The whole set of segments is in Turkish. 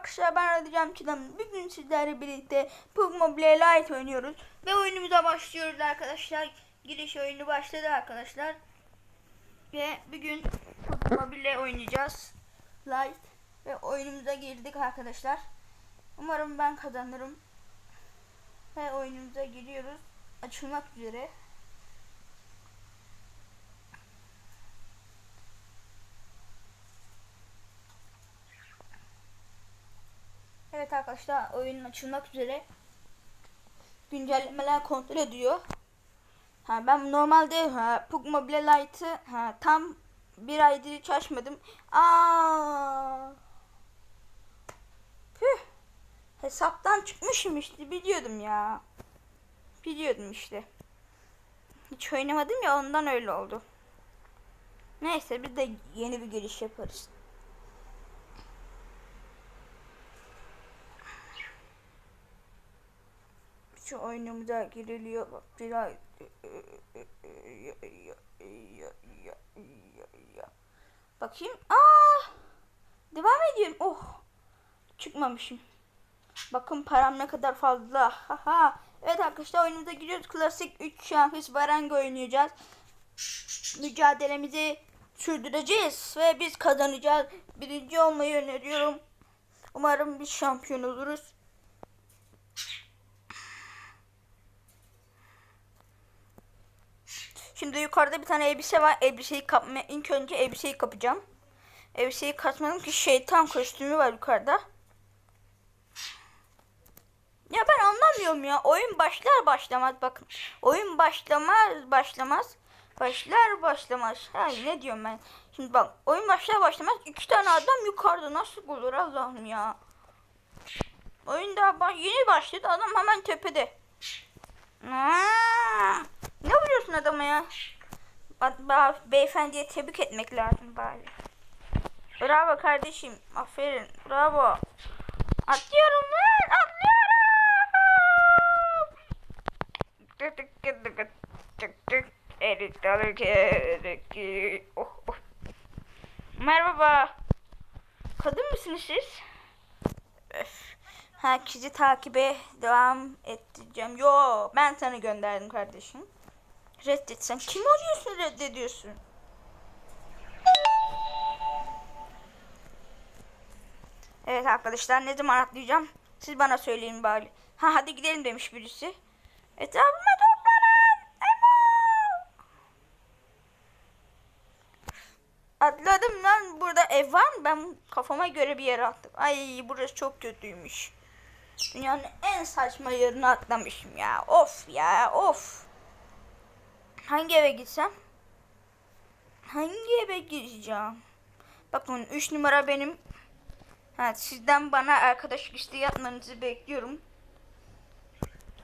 arkadaşlar ben Radicam Çiğdem. Bugün sizlerle birlikte PUBG Mobile Lite oynuyoruz. Ve oyunumuza başlıyoruz arkadaşlar. Giriş oyunu başladı arkadaşlar. Ve bugün PUBG Mobile oynayacağız. Lite. Ve oyunumuza girdik arkadaşlar. Umarım ben kazanırım. Ve oyunumuza giriyoruz. Açılmak üzere. Evet arkadaşlar oyunun açılmak üzere. Güncellemeler kontrol ediyor. Ha, ben normalde ha, PUBG Mobile Lite'ı tam bir aydır hiç açmadım. Hesaptan çıkmışım işte biliyordum ya. Biliyordum işte. Hiç oynamadım ya ondan öyle oldu. Neyse bir de yeni bir giriş yaparız. Şu oyunumuza giriliyor. Biraz Bakayım. Aa! Devam ediyorum. Oh. Çıkmamışım. Bakın param ne kadar fazla. Haha. Evet arkadaşlar oyunumuza giriyoruz. Klasik 3 şahıs baranga oynayacağız. Mücadelemizi sürdüreceğiz ve biz kazanacağız. Birinci olmayı öneriyorum. Umarım biz şampiyon oluruz. Şimdi yukarıda bir tane elbise var. Elbiseyi kapma. İlk önce elbiseyi kapacağım. Elbiseyi katmadım ki şeytan kostümü var yukarıda. Ya ben anlamıyorum ya. Oyun başlar başlamaz bakın. Oyun başlamaz başlamaz. Başlar başlamaz. Ha ne diyorum ben? Şimdi bak oyun başlar başlamaz iki tane adam yukarıda nasıl olur Allah'ım ya. Oyun daha ba- yeni başladı adam hemen tepede. Aa, ne ba- beyefendiye tebrik etmek lazım bari. Bravo kardeşim. Aferin. Bravo. Atlıyorum lan. Atlıyorum. Merhaba. Kadın mısınız siz? Öf. Herkesi takibe devam ettireceğim. Yo ben sana gönderdim kardeşim. Reddet sen. Kim arıyorsun reddediyorsun? Evet arkadaşlar ne zaman atlayacağım? Siz bana söyleyin bari. Ha hadi gidelim demiş birisi. Etrafıma toplanın. Emo! Atladım lan. Burada ev var mı? Ben kafama göre bir yere attım. Ay burası çok kötüymüş. Dünyanın en saçma yerine atlamışım ya. Of ya of. Hangi eve gitsem? Hangi eve gireceğim? Bakın 3 numara benim. Ha, sizden bana arkadaş listeyi atmanızı bekliyorum.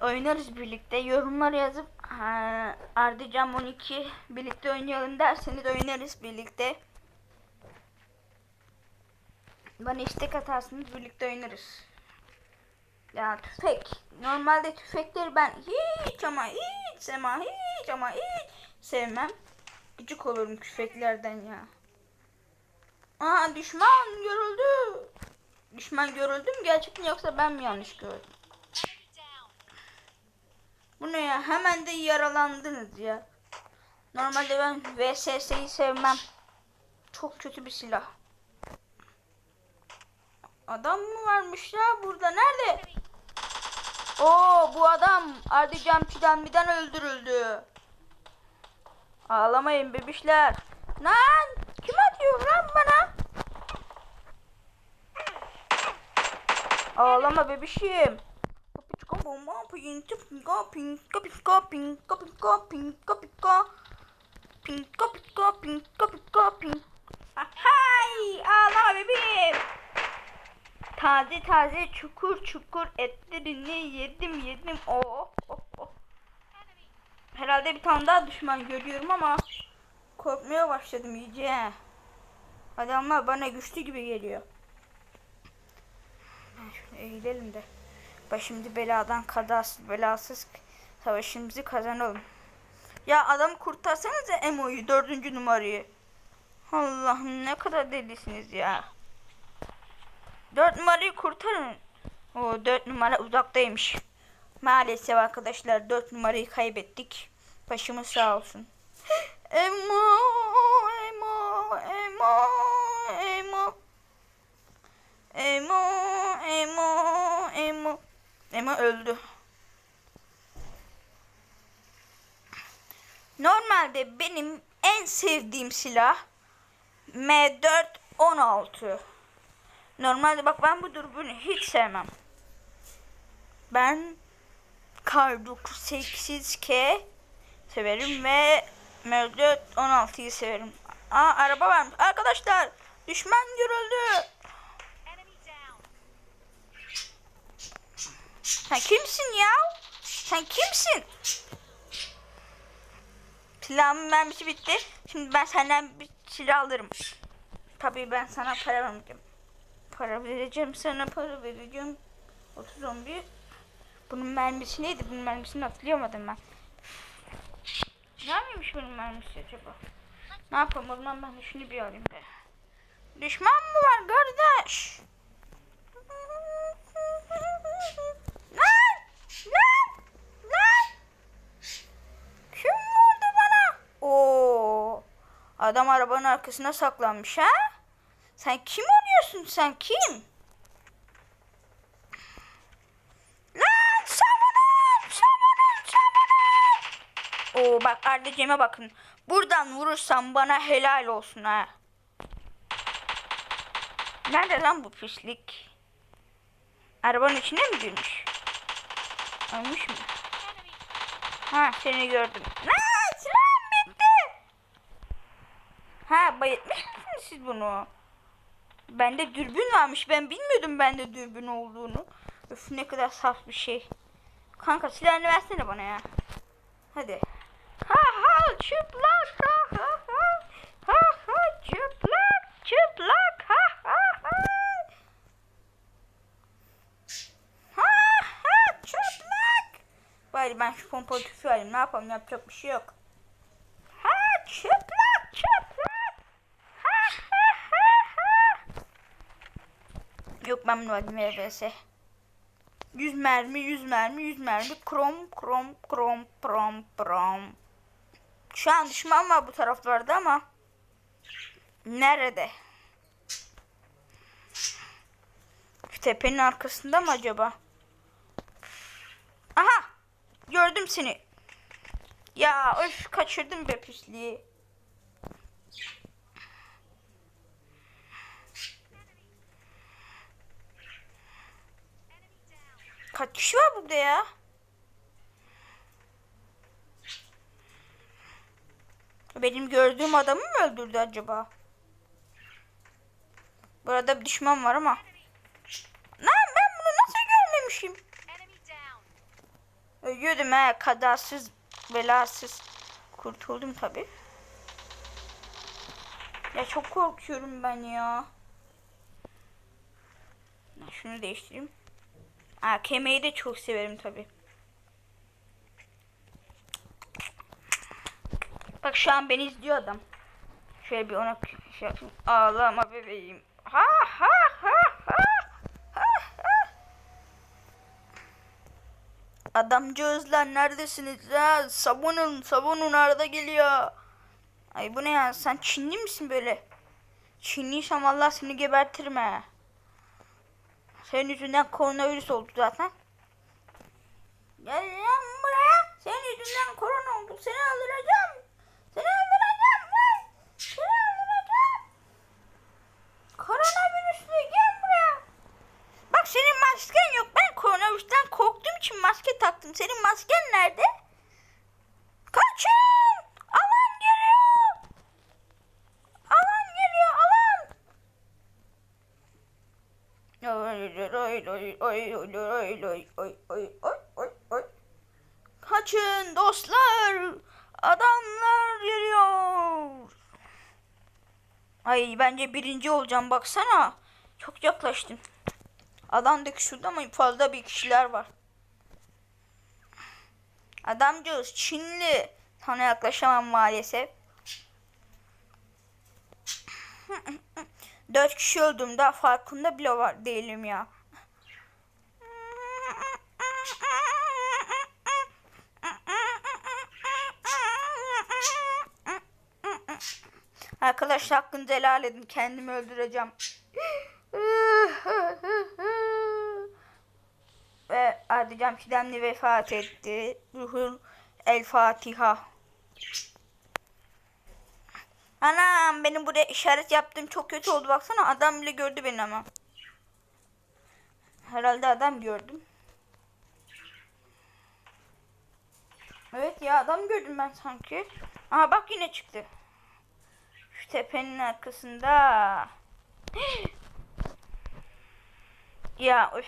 Oynarız birlikte. Yorumlar yazıp ha, Ardıcam 12 birlikte oynayalım derseniz oynarız birlikte. Bana istek atarsınız birlikte oynarız. Ya tüfek. Normalde tüfekleri ben hiç ama hiç ama hiç ama hiç sevmem. Gıcık olurum tüfeklerden ya. Aa düşman görüldü. Düşman görüldü mü gerçekten yoksa ben mi yanlış gördüm? Bu ne ya? Hemen de yaralandınız ya. Normalde ben VSS'yi sevmem. Çok kötü bir silah. Adam mı varmış ya burada? Nerede? Oo bu adam Ardıcan Pidami'den öldürüldü. Ağlamayın bebişler. Lan kim atıyor lan bana? Ağlama bebişim. Hay ağlama bebeğim. Taze taze çukur çukur etlerini yedim yedim. Oh, oh, oh. Herhalde bir tane daha düşman görüyorum ama korkmaya başladım iyice. Adamlar bana güçlü gibi geliyor. Şöyle eğilelim de. Başımızı beladan kazasız belasız savaşımızı kazanalım. Ya adamı kurtarsanıza Emo'yu dördüncü numarayı. Allah'ım ne kadar delisiniz ya. Dört numarayı kurtarın. O dört numara uzaktaymış. Maalesef arkadaşlar dört numarayı kaybettik. Başımız sağ olsun. Emo, emo, emo, emo. Emo, emo, emo. Emo öldü. Normalde benim en sevdiğim silah M416. Normalde bak ben bu dürbünü hiç sevmem. Ben Kar 8K severim ve M416'yı severim. Aa araba varmış. Arkadaşlar düşman görüldü. Sen kimsin ya? Sen kimsin? Silahımın mermisi bitti. Şimdi ben senden bir silah alırım. Tabii ben sana para vermeyeceğim. Para vereceğim sana para vereceğim. 30 11. Bunun mermisi neydi? Bunun mermisini hatırlayamadım ben. Ne miymiş bunun mermisi acaba? Ne yapalım o zaman ben şunu bir alayım be. Düşman mı var kardeş? Lan! Lan! Lan! Kim vurdu bana? Oo! Adam arabanın arkasına saklanmış ha? Sen kim oluyorsun sen kim? Lan savunun! Savunun! Savunun! Oo bak Ardacem'e bakın. Buradan vurursam bana helal olsun ha. Nerede lan bu pislik? Arabanın içine mi girmiş? Ölmüş mü? Ha seni gördüm. Lan silahım bitti. Ha bayıltmış mısınız siz bunu? Bende dürbün varmış. Ben bilmiyordum bende dürbün olduğunu. Öf ne kadar saf bir şey. Kanka silahını versene bana ya. Hadi. Ha ha çıplak ha ha ha. Ha ha çıplak çıplak ha ha ha. Ha ha çıplak. Bari ben şu pompalı tüfeği alayım. Ne yapalım yapacak bir şey yok. Ha çıplak çıplak. Ha ha ha ha. Ben bunu alayım VVS. 100 mermi 100 mermi 100 mermi. Krom krom krom krom krom. Şu an düşman var bu taraflarda ama. Nerede? Şu tepenin arkasında mı acaba? Aha! Gördüm seni. Ya öf kaçırdım be pisliği. Kaç kişi var burada ya? Benim gördüğüm adamı mı öldürdü acaba? Burada bir düşman var ama. Lan ben bunu nasıl görmemişim? Ölüyordum he kadarsız belasız. Kurtuldum tabi. Ya çok korkuyorum ben ya. Şunu değiştireyim. Aa, kemeyi de çok severim tabi. Bak şu an beni izliyor adam. Şöyle bir ona şey yapayım. Ağlama bebeğim. Ha ha ha ha. ha, ha. Adamcağızlar neredesiniz ya? Savunun, savunun arada geliyor. Ay bu ne ya? Sen Çinli misin böyle? Çinliysem Allah seni gebertirim ha. Senin yüzünden koronavirüs oldu zaten. Gel lan buraya. Senin yüzünden korona oldu. Seni öldüreceğim. Seni öldüreceğim lan. Seni öldüreceğim. Koronavirüslü gel buraya. Bak senin masken yok. Ben koronavirüsten korktuğum için maske taktım. Senin masken nerede? Kaçın! Alan geliyor! Alan geliyor, alan! Oy oy oy oy oy oy oy oy oy oy. Kaçın dostlar! Adamlar geliyor! Ay bence birinci olacağım baksana. Çok yaklaştım. Alandaki şurada ama fazla bir kişiler var. Adamcağız Çinli. Sana yaklaşamam maalesef. Dört kişi öldüm daha farkında bile var değilim ya. Arkadaşlar hakkınızı helal edin. Kendimi öldüreceğim. Ve Adicam Kidemli vefat etti. Ruhul El Fatiha. Anam benim buraya işaret yaptığım çok kötü oldu. Baksana adam bile gördü beni ama. Herhalde adam gördüm. Evet ya adam gördüm ben sanki. Aha bak yine çıktı. Tepenin arkasında. ya üf.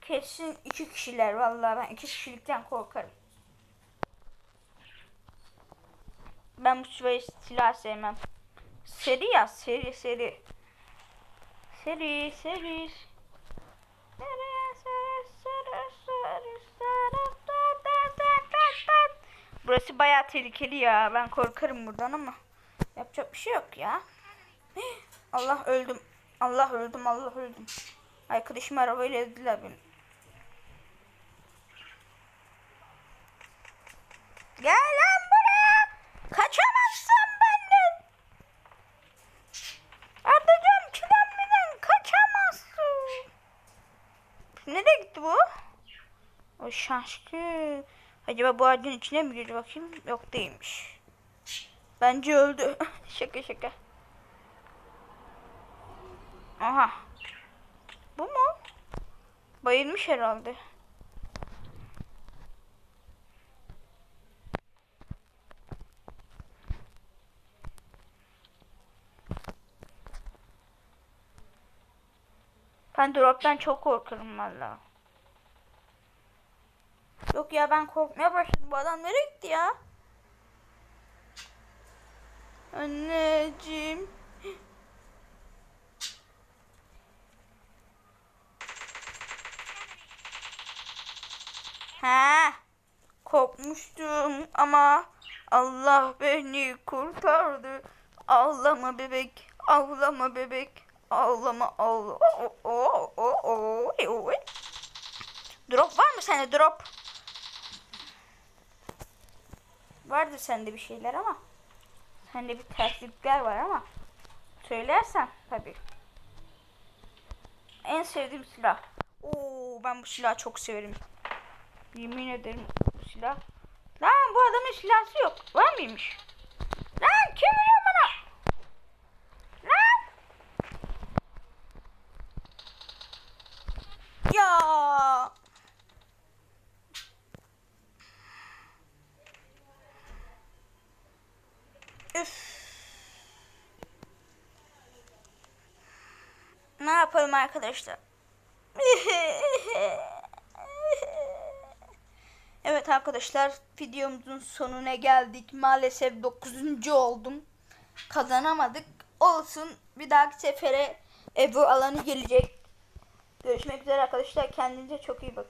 Kesin iki kişiler vallahi ben iki kişilikten korkarım. Ben bu silahı silah sevmem. Seri ya seri seri. Seri seri. Burası bayağı tehlikeli ya. Ben korkarım buradan ama yapacak bir şey yok ya. Allah öldüm. Allah öldüm. Allah öldüm. Arkadaşım arabayla ezdiler beni. Gel lan buraya. Kaçamazsın benden. Ardacığım çilenmeden kaçamazsın. Nereye gitti bu? O şaşkın. Acaba bu ağacın içine mi girdi bakayım? Yok değilmiş. Bence öldü. şaka şaka. Aha. Bu mu? Bayılmış herhalde. Ben drop'tan çok korkarım valla. Yok ya ben korkmaya başladım. Bu adam nereye gitti ya? Anneciğim. Ha, korkmuştum ama Allah beni kurtardı. Ağlama bebek, ağlama bebek, ağlama ağla. Oo, oo, oo, oo, oo. Drop var mı sende drop? Vardır sende bir şeyler ama. Sende bir terslikler var ama. Söylersen tabii. En sevdiğim silah. Oo ben bu silahı çok severim. Yemin ederim bu silah. Lan bu adamın silahı yok. Var mıymış? Lan kim vuruyor bana? Lan! Ya! Ne yapalım arkadaşlar? Evet arkadaşlar videomuzun sonuna geldik. Maalesef 9. oldum. Kazanamadık. Olsun. Bir dahaki sefere Ebru alanı gelecek. Görüşmek üzere arkadaşlar. Kendinize çok iyi bakın.